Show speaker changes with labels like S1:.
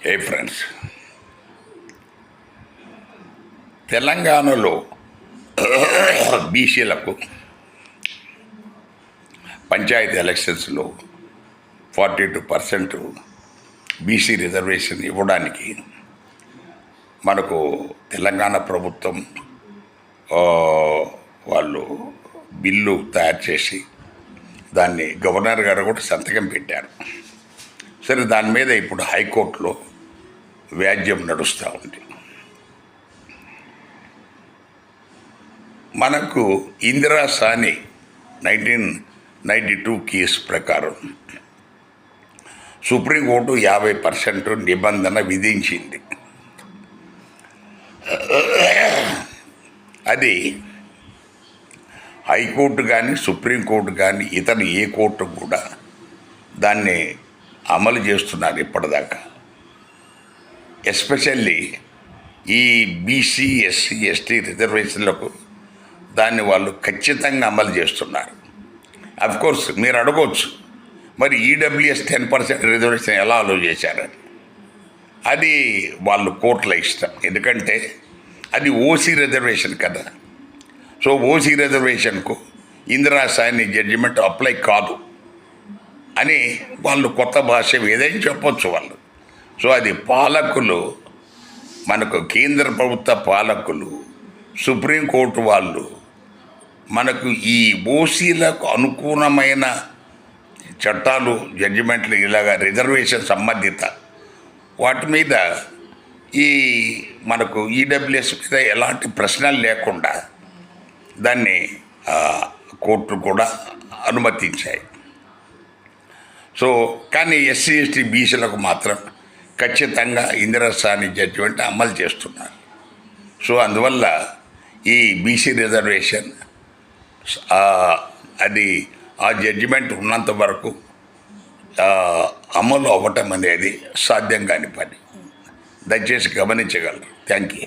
S1: ఏ friends తెలంగాణలో బీసీలకు పంచాయతీ ఎలక్షన్స్లో forty two percent BC reservation ఇవ్వడానికి మనకు తెలంగాణ ప్రభుత్వం వాళ్ళు బిల్లు తయారు చేసి దాన్ని గవర్నర్ గారు కూడా సంతకం పెట్టారు. సరే దాని మీద ఇప్పుడు హైకోర్టులో వ్యాజ్యం నడుస్తూ ఉంది. మనకు Indira Sawhney nineteen ninety two case ప్రకారం సుప్రీంకోర్టు యాభై పర్సెంట్ నిబంధన విధించింది. అది హైకోర్టు కానీ సుప్రీంకోర్టు కానీ ఇతర ఏ కోర్టు కూడా దాన్ని అమలు చేస్తున్నారు ఇప్పటిదాకా. ఎస్పెషల్లీ ఈ బీసీ ఎస్సీ ఎస్టీ రిజర్వేషన్లకు దాన్ని వాళ్ళు ఖచ్చితంగా అమలు చేస్తున్నారు. అఫ్ కోర్స్ మీరు అడగవచ్చు మరి ఈడబ్ల్యూఎస్ టెన్ పర్సెంట్ రిజర్వేషన్ ఎలా అలో చేశారని అది వాళ్ళు కోర్టుల ఇష్టం ఎందుకంటే అది ఓసీ రిజర్వేషన్ కదా. సో ఓసీ రిజర్వేషన్కు ఇందిరా సాయిని జడ్జిమెంట్ అప్లై కాదు అని వాళ్ళు కొత్త భాష ఏదైనా చెప్పొచ్చు వాళ్ళు. సో అది పాలకులు మనకు కేంద్ర ప్రభుత్వ పాలకులు సుప్రీంకోర్టు వాళ్ళు మనకు ఈ ఓసీలకు అనుకూలమైన చట్టాలు జడ్జిమెంట్లు ఇలాగా రిజర్వేషన్ సంబంధిత వాటి మీద ఈ మనకు ఈడబ్ల్యూఎస్ మీద ఎలాంటి ప్రశ్నలు లేకుండా దాన్ని కోర్టు కూడా అనుమతించాయి. సో కానీ ఎస్సీ ఎస్టీ బీసీలకు మాత్రం ఖచ్చితంగా ఇందిరాసాని జడ్జిమెంట్ అమలు చేస్తున్నారు. సో అందువల్ల ఈ బీసీ రిజర్వేషన్ అది ఆ జడ్జిమెంట్ ఉన్నంత వరకు అమలు అవ్వటం అనేది సాధ్యం కాని పని. దయచేసి గమనించగలరు. Thank you.